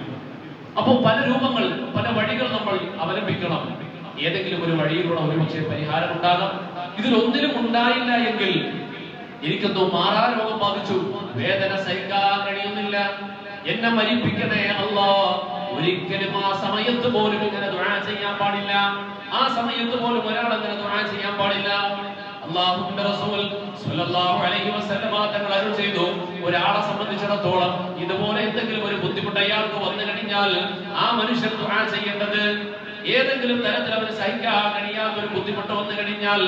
അപ്പോൾ പല രൂപങ്ങൾ പല വഴികൾ നമ്മൾ അവലംബിക്കണം. ഏതെങ്കിലും ഒരു വഴിയിലൂടെ ഒരുമിച്ച് പരിഹാരം ഉണ്ടാകാം. ഇതിലൊന്നിലും ഉണ്ടായില്ല എങ്കിൽ എനിക്കെന്തോ മാറാ രോഗം ബാധിച്ചു. വേദന സഹിക്കാൻ കഴിയുന്നില്ല. എന്നെ മരിപ്പിക്കണേ അല്ലോ ഒരിക്കലും ആ സമയത്ത് പോലും ഇങ്ങനെ ദുആ ചെയ്യാൻ പാടില്ല. ആ സമയത്ത് പോലും ഒരാൾ അങ്ങനെ ദുആ ചെയ്യാൻ പാടില്ല. റസൂൽ അലൈഹി വസല്ലം തങ്ങൾ അരുൾ ചെയ്തു ഒരാളെ സംബന്ധിച്ചിടത്തോളം ഇതുപോലെ എന്തെങ്കിലും ഒരു ബുദ്ധിമുട്ട് അയാൾക്ക് വന്നു കഴിഞ്ഞാൽ ആ മനുഷ്യൻ ദുആ ചെയ്യേണ്ടത് ഏതെങ്കിലും തരത്തിൽ അവന് സഹിക്കാൻ കഴിയാത്ത ഒരു ബുദ്ധിമുട്ട് വന്നു കഴിഞ്ഞാൽ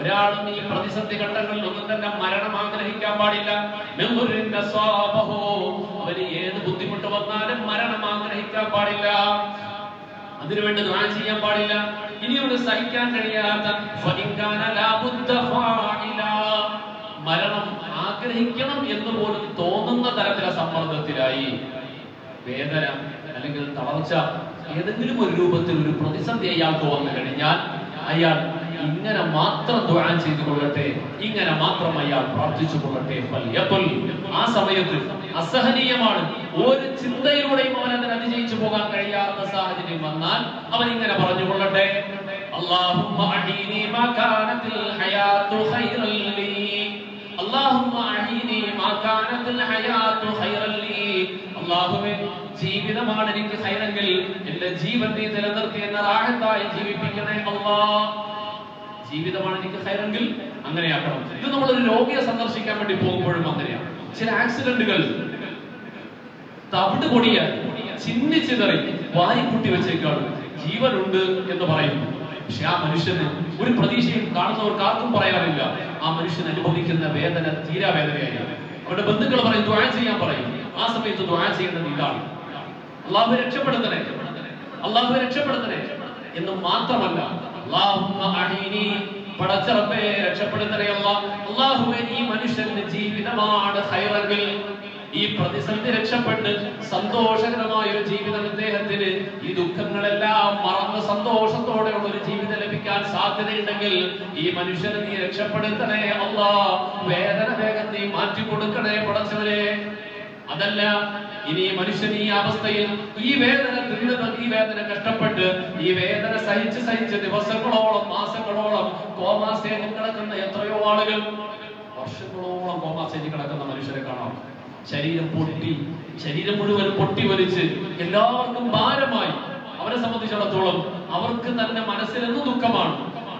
ഒരാളും ഈ പ്രതിസന്ധി ഘട്ടങ്ങളിൽ ഒന്നും തന്നെ മരണം ആഗ്രഹിക്കാൻ പാടില്ല. അവന് ഏത് ബുദ്ധിമുട്ട് വന്നാലും മരണം ആഗ്രഹിക്കാൻ പാടില്ല അതിനുവേണ്ടി ദുആ ചെയ്യാൻ പാടില്ല ഇനി അവന് സഹിക്കാൻ കഴിയാത്ത. മരണം ആഗ്രഹിക്കണം എന്ന് പോലും തോന്നുന്ന തരത്തിലെ സമ്മർദ്ദത്തിലായി. വേദന അല്ലെങ്കിൽ തളർച്ച ഏതെങ്കിലും ഒരു രൂപത്തിൽ ഒരു പ്രതിസന്ധി അയാൾക്ക് വന്നു കഴിഞ്ഞാൽ അയാൾ ഇങ്ങനെ മാത്രം ദുആ ചെയ്തു കൊള്ളട്ടെ ഇങ്ങനെ മാത്രം അയാൾ പ്രാർത്ഥിച്ചു കൊള്ളട്ടെ. ആ സമയത്ത് അസഹനീയമാണ്. ഒരു ചിന്തയിലൂടെയും അവൻ അതിനെ അതിജയിച്ചു പോകാൻ കഴിയാത്ത സാഹചര്യം വന്നാൽ അവൻ ഇങ്ങനെ പറഞ്ഞു കൊള്ളട്ടെ അല്ലാഹുമ്മ അല്ലാഹുവേ ജീവിതമാണ് എനിക്ക് ഹൈറെങ്കിൽ എന്റെ ജീവൻ നീ നിലനിർത്തി എന്നെ റാഹത്തായി ജീവിപ്പിക്കണേ അള്ളാ ജീവിതമാണ് എനിക്ക് ഹൈറെങ്കിൽ അങ്ങനെയാക്കണം. ഇത് നമ്മൾ ഒരു രോഗിയെ സന്ദർശിക്കാൻ വേണ്ടി പോകുമ്പോഴും അങ്ങനെയാണ്. ചില ആക്സിഡന്റുകൾ തവിട് പൊടിയാൽ ചിന്നിച്ചിതറി വാരി കൂട്ടി വെച്ചേക്കാണ്. ജീവനുണ്ട് എന്ന് പറയുന്നു. പക്ഷെ ആ മനുഷ്യന് ഒരു പ്രതീക്ഷയും കാണുന്നവർക്ക് ആർക്കും പറയാറില്ല. ആ മനുഷ്യൻ അനുഭവിക്കുന്ന വേദന തീരാ വേദനയായി. അവരുടെ ബന്ധുക്കൾ പറയും ദ്വാഴ ചെയ്യാൻ പറയും. ആ സമയത്ത് ദ്വാഴ ചെയ്യേണ്ടത് ഇതാണ്. അള്ളാഹു രക്ഷപ്പെടുത്തണേ. അള്ളാഹു രക്ഷപ്പെടുത്തണേ. എന്ന് മാത്രമല്ല പടച്ചറപ്പെ രക്ഷപ്പെടുത്തണേ അള്ളാഹുവെ ഈ മനുഷ്യന്റെ ജീവിതമാണ് ഹൈറെങ്കിൽ ഈ പ്രതിസന്ധി രക്ഷപ്പെട്ട് സന്തോഷകരമായ ഒരു ജീവിതം ഇദ്ദേഹത്തിന് ഈ ദുഃഖങ്ങളെല്ലാം മറന്ന് സന്തോഷത്തോടെയുള്ള ഒരു ജീവിതം ലഭിക്കാൻ സാധ്യതയുണ്ടെങ്കിൽ ഈ മനുഷ്യനെ നീ രക്ഷപ്പെടുത്തണേ അല്ല. വേദന വേഗം നീ മാറ്റി കൊടുക്കണേ പടച്ചവരെ അതല്ല ഇനി മനുഷ്യൻ ഈ അവസ്ഥയിൽ ഈ വേദന ദുരിതം ഈ വേദന കഷ്ടപ്പെട്ട് ഈ വേദന സഹിച്ച് സഹിച്ച് ദിവസങ്ങളോളം മാസങ്ങളോളം കോമാ കിടക്കുന്ന എത്രയോ ആളുകൾ വർഷങ്ങളോളം കോമാ കിടക്കുന്ന മനുഷ്യരെ കാണാം. ശരീരം പൊട്ടി ശരീരം മുഴുവൻ പൊട്ടി വലിച്ച് എല്ലാവർക്കും ഭാരമായി. അവരെ സംബന്ധിച്ചിടത്തോളം അവർക്ക് തന്നെ മനസ്സിലെന്ന് ദുഃഖമാണ്.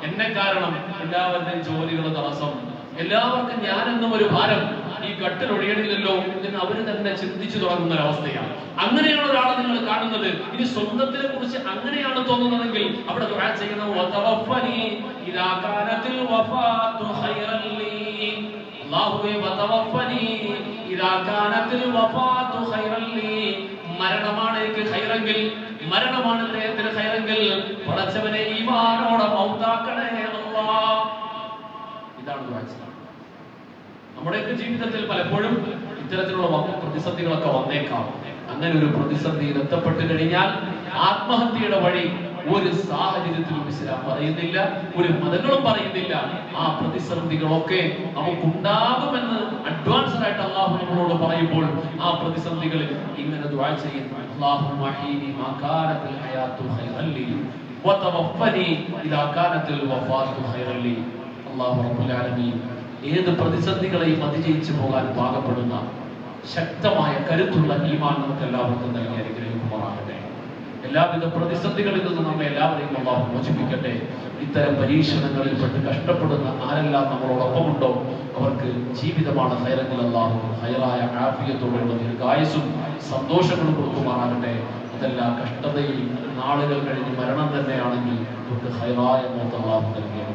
എന്നെ കാരണം എല്ലാവരുടെയും ജോലികൾ തടസ്സം. എല്ലാവർക്കും ഞാൻ എന്നും ഒരു ഭാരം. ഈ കട്ടിൽ ഒഴിയണില്ലല്ലോ എന്ന് അവർ തന്നെ ചിന്തിച്ചു തുടങ്ങുന്ന ഒരവസ്ഥയാണ് അങ്ങനെയാണ് ഒരാളെ നിങ്ങൾ കാണുന്നത്. ഇനി സ്വന്തത്തിനെ കുറിച്ച് അങ്ങനെയാണ് തോന്നുന്നതെങ്കിൽ അവിടെ ചെയ്യുന്ന മരണമാണ് എനിക്ക് ഖൈറെങ്കിൽ മരണമാണ് അദ്ദേഹത്തിന് ഖൈറെങ്കിൽ. പടച്ചവനെ ഈമാനോടെ മൗത്താക്കണേ അല്ലാഹ് ഇതാണ് നമ്മുടെയൊക്കെ ജീവിതത്തിൽ പലപ്പോഴും ഇത്തരത്തിലുള്ള പ്രതിസന്ധികളൊക്കെ വന്നേക്കാം. അങ്ങനെ ഒരു പ്രതിസന്ധിയിൽ എത്തപ്പെട്ടു കഴിഞ്ഞാൽ ആത്മഹത്യയുടെ വഴി ഒരു സാഹചര്യത്തിലും ഇസ്ലാം പറയുന്നില്ല ഒരു മതങ്ങളും പറയുന്നില്ല. ആ പ്രതിസന്ധികളൊക്കെ നമുക്കുണ്ടാകുമെന്ന് അഡ്വാൻസ് ആയിട്ട് അള്ളാഹു നമ്മളോട് പറയുമ്പോൾ ആ പ്രതിസന്ധികളിൽ ഇങ്ങനെ ദുആ ചെയ്യുന്നു ഏത് പ്രതിസന്ധികളെയും അതിജയിച്ചു പോകാൻ പാകപ്പെടുന്ന ശക്തമായ കരുത്തുള്ള ഈമാൻ നമുക്ക് എല്ലാവർക്കും നൽകി അനുഗ്രഹിക്കുമാറാകട്ടെ എല്ലാവിധ പ്രതിസന്ധികളിൽ നിന്നും നമ്മെ എല്ലാവരെയും അള്ളാഹു മോചിപ്പിക്കട്ടെ. ഇത്തരം പരീക്ഷണങ്ങളിൽ പെട്ട് കഷ്ടപ്പെടുന്ന ആരെല്ലാം നമ്മളോടൊപ്പമുണ്ടോ? അവർക്ക് ജീവിതമാണ് ഹൈറങ്ങൾ അള്ളാഹു ഹൈറായ ആഫിയത്തോടെയുള്ള ദീർഘായുസും സന്തോഷങ്ങളും കൊടുക്കുമാറാകട്ടെ. അതെല്ലാം കഷ്ടതയിൽ നാളുകൾ കഴിഞ്ഞ് മരണം തന്നെയാണെങ്കിൽ നമുക്ക് ഹൈറായ മോത്ത് അള്ളാഹു നൽകി അനുഗ്രഹിക്കും